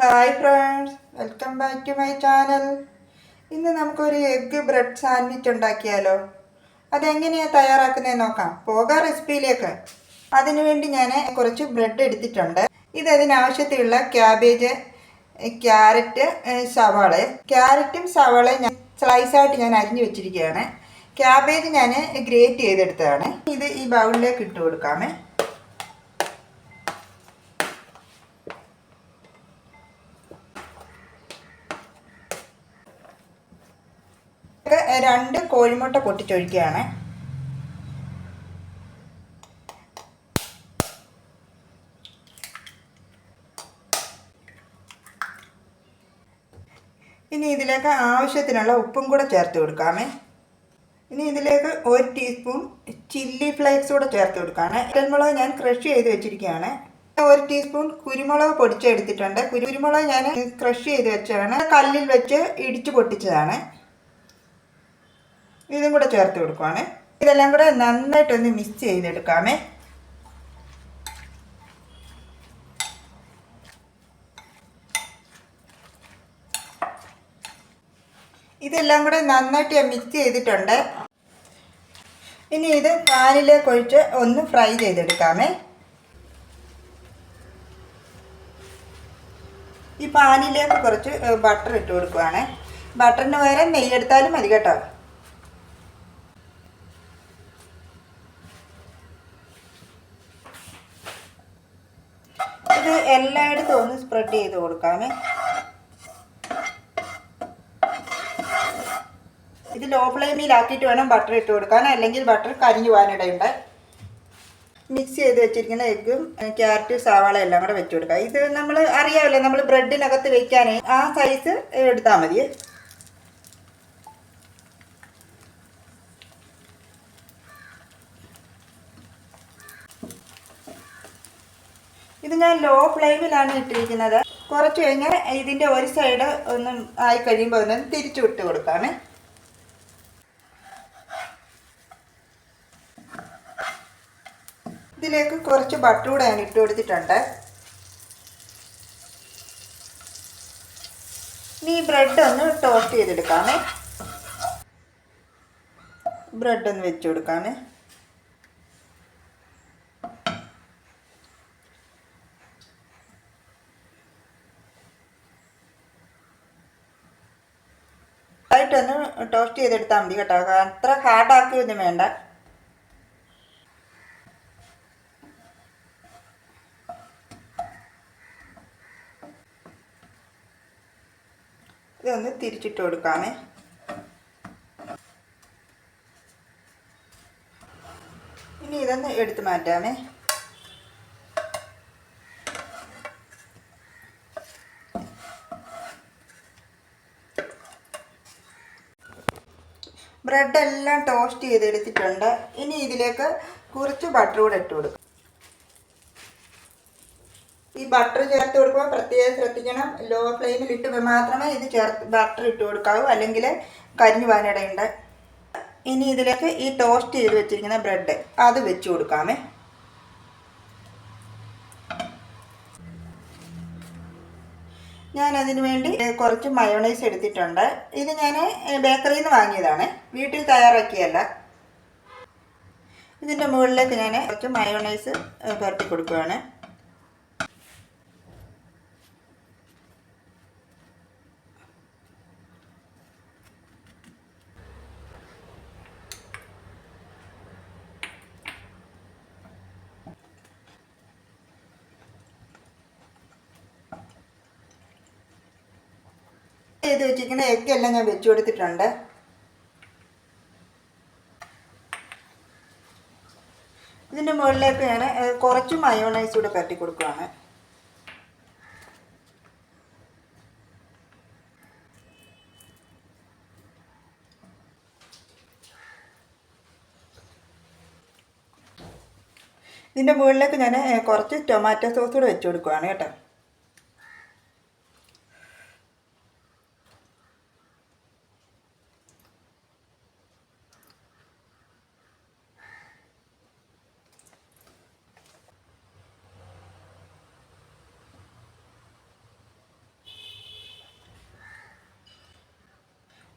Hi friends welcome back to my channel ഇന്ന് നമുക്കൊരു egg bread sandwich ഉണ്ടാക്കിയാലോ? അതെങ്ങനെയാണ് തയ്യാറാക്കുന്നത് നോക്കാം. പോകാം റെസിപ്പിയിലേക്ക് അതിനുവേണ്ടി ഞാൻ കുറച്ച് ബ്രെഡ് എടുത്തിട്ടുണ്ട്. ഇത് അതിനാവശ്യത്തിലുള്ള ക്യാബേജ് ക്യാരറ്റ് സവാള. ക്യാരറ്റും സവാളയും ഞാൻ സ്ലൈസായിട്ട് ഞാൻ അരിഞ്ഞു വെച്ചിരിക്കുകയാണ്. ക്യാബേജ് ഞാൻ ഗ്രേറ്റ് ചെയ്തെടുത്തതാണ്. ഇത് ഈ ബൗളിലേക്ക് ഇട്ട് കൊടുക്കാമേ. രണ്ട് കോഴിമുട്ട പൊട്ടിച്ചൊഴിക്കുകയാണ്. ഇനി ഇതിലേക്ക് ആവശ്യത്തിനുള്ള ഉപ്പും കൂടെ ചേർത്ത് കൊടുക്കാമേ. ഇനി ഇതിലേക്ക് ഒരു ടീസ്പൂൺ ചില്ലി ഫ്ലേക്സ് കൂടെ ചേർത്ത് കൊടുക്കുകയാണ് കുരുമുളക് ഞാൻ ക്രഷ് ചെയ്ത് വെച്ചിരിക്കുകയാണ്. ഒരു ടീസ്പൂൺ കുരുമുളക് പൊടിച്ചെടുത്തിട്ടുണ്ട്. കുരുമുളക് ഞാൻ ക്രഷ് ചെയ്ത് വെച്ചതാണ് കല്ലിൽ വെച്ച് ഇടിച്ച് പൊട്ടിച്ചതാണ്. ഇതും കൂടെ ചേർത്ത് കൊടുക്കുവാണേ. ഇതെല്ലാം കൂടെ നന്നായിട്ടൊന്ന് മിക്സ് ചെയ്തെടുക്കാമേ. ഇതെല്ലാം കൂടെ നന്നായിട്ട് ഞാൻ മിക്സ് ചെയ്തിട്ടുണ്ട്. ഇനി ഇത് പാനിലേക്ക് ഒഴിച്ച് ഒന്ന് ഫ്രൈ ചെയ്തെടുക്കാമേ. ഈ പാനിലേക്ക് കുറച്ച് ബട്ടർ ഇട്ട് കൊടുക്കുവാണേ. ബട്ടറിന് പകരം നെയ്യെടുത്താലും മതി കേട്ടോ ഇത് എല്ലായിടത്തും ഒന്ന് സ്പ്രെഡ് ചെയ്ത് കൊടുക്കാമേ. ഇത് ലോ ഫ്ലെയിമിലാക്കിയിട്ട് വേണം ബട്ടർ ഇട്ട് കൊടുക്കാൻ. അല്ലെങ്കിൽ ബട്ടർ കരിഞ്ഞു പോകാനിടയുണ്ട് മിക്സ് ചെയ്ത് വെച്ചിരിക്കുന്ന എഗ്ഗും ക്യാരറ്റ് സവാള എല്ലാം കൂടെ വെച്ച് കൊടുക്കുക ഇത് നമ്മൾ അറിയാമല്ലോ നമ്മൾ ബ്രെഡിനകത്ത് വെക്കാൻ ആ സൈസ് എടുത്താൽ മതി ഇത് ഞാൻ ലോ ഫ്ലെയിമിലാണ് ഇട്ടിരിക്കുന്നത്. കുറച്ച് കഴിഞ്ഞാൽ ഇതിന്റെ ഒരു സൈഡ് ഒന്നും ആയി കഴിയുമ്പോൾ ഒന്ന് തിരിച്ചു വിട്ട് കൊടുക്കാമേ ഇതിലേക്ക് കുറച്ച് ബട്ടർ കൂടെ ഞാൻ ഇട്ട് കൊടുത്തിട്ടുണ്ട്. ഇനി ഈ ബ്രെഡ് ഒന്ന് ടോസ്റ്റ് ചെയ്തെടുക്കാമേ. ബ്രെഡ് ഒന്ന് വെച്ച് കൊടുക്കാമേ. ആയിട്ടൊന്ന് ടോസ്റ്റ് ചെയ്തെടുത്താൽ മതി കേട്ടോ. അത്ര ഹാർഡാക്കിയൊന്നും വേണ്ട. ഇതൊന്ന് തിരിച്ചിട്ട് കൊടുക്കാമേ. ഇനി ഇതൊന്ന് എടുത്തു മാറ്റാമേ. ബ്രെഡ് എല്ലാം ടോസ്റ്റ് ചെയ്തെടുത്തിട്ടുണ്ട്. ഇനി ഇതിലേക്ക് കുറച്ച് ബട്ടർ കൂടെ ഇട്ട് കൊടുക്കും. ഈ ബട്ടർ ചേർത്ത് കൊടുക്കുമ്പോൾ പ്രത്യേകം ശ്രദ്ധിക്കണം. ലോ ഫ്ലെയിമിൽ ഇട്ട് മാത്രമേ ഇത് ചേർത്ത് ബട്ടർ ഇട്ട് കൊടുക്കാവൂ. അല്ലെങ്കിൽ കരിഞ്ഞു പോകാനിടയുണ്ട്. ഇനി ഇതിലേക്ക് ഈ ടോസ്റ്റ് ചെയ്ത് വെച്ചിരിക്കുന്ന ബ്രെഡ് അത് വെച്ച് കൊടുക്കാമേ. ഞാൻ അതിന് വേണ്ടി കുറച്ച് മയോണൈസ് എടുത്തിട്ടുണ്ട്. ഇത് ഞാൻ ബേക്കറിയിൽ നിന്ന് വാങ്ങിയതാണ്. വീട്ടിൽ തയ്യാറാക്കിയല്ല. ഇതിന്റെ മുകളിലേക്ക് ഞാൻ കുറച്ച് മയോണൈസ് പുരട്ടി കൊടുക്കുകയാണ് ചെയ്ത് വെച്ചിരിക്കുന്ന എഗ്ഗെല്ലാം ഞാൻ വെച്ചു കൊടുത്തിട്ടുണ്ട്. ഇതിന്റെ മുകളിലേക്ക് ഞാൻ കുറച്ച് മയോണൈസ് കൂടെ പരട്ടി കൊടുക്കുകയാണ് ഇതിന്റെ മുകളിലേക്ക് ഞാൻ കുറച്ച് ടൊമാറ്റോ സോസ് കൂടെ വെച്ച് കൊടുക്കുകയാണ് കേട്ടോ.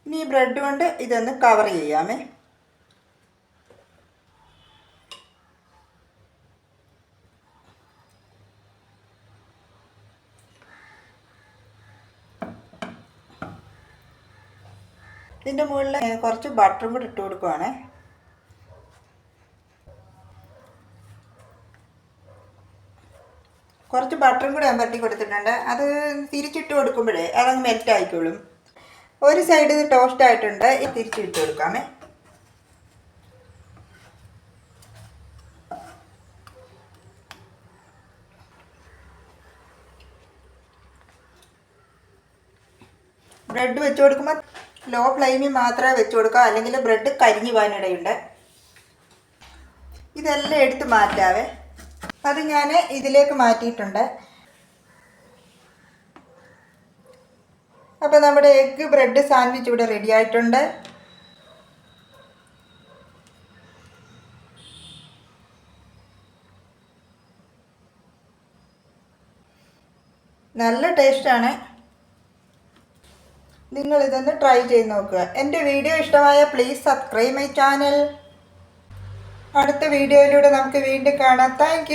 ഇനി ഈ ബ്രെഡ് കൊണ്ട് ഇതൊന്ന് കവർ ചെയ്യാമേ. ഇതിന്റെ മുകളിൽ കുറച്ച് ബട്ടറും കൂടി ഇട്ട് കൊടുക്കുവാണേ. കുറച്ച് ബട്ടറും കൂടി പരട്ടി കൊടുത്തിട്ടുണ്ട്. അത് തിരിച്ചിട്ട് കൊടുക്കുമ്പോഴേ അതങ്ങ് മെൽറ്റ് ആയിക്കോളും. ഒരു സൈഡ് ഇത് ടോസ്റ്റ് ആയിട്ടുണ്ട്. തിരിച്ചിട്ട് കൊടുക്കാമേ. ബ്രെഡ് വെച്ച് കൊടുക്കുമ്പോൾ ലോ ഫ്ലെയിമിൽ മാത്രമേ വെച്ച് കൊടുക്കുക അല്ലെങ്കിൽ ബ്രെഡ് കരിഞ്ഞു പോകാനിടയുണ്ട് ഇതെല്ലാം എടുത്ത് മാറ്റാവേ. അത് ഞാൻ ഇതിലേക്ക് മാറ്റിയിട്ടുണ്ട്. അപ്പോൾ നമ്മുടെ എഗ്ഗ് ബ്രെഡ് സാൻഡ്വിച്ച് ഇവിടെ റെഡി ആയിട്ടുണ്ട്. നല്ല ടേസ്റ്റാണ് നിങ്ങളിതൊന്ന് ട്രൈ ചെയ്ത് നോക്കുക. എന്റെ വീഡിയോ ഇഷ്ടമായ പ്ലീസ് സബ്സ്ക്രൈബ് മൈ ചാനൽ അടുത്ത വീഡിയോയിലൂടെ നമുക്ക് വീണ്ടും കാണാം. താങ്ക്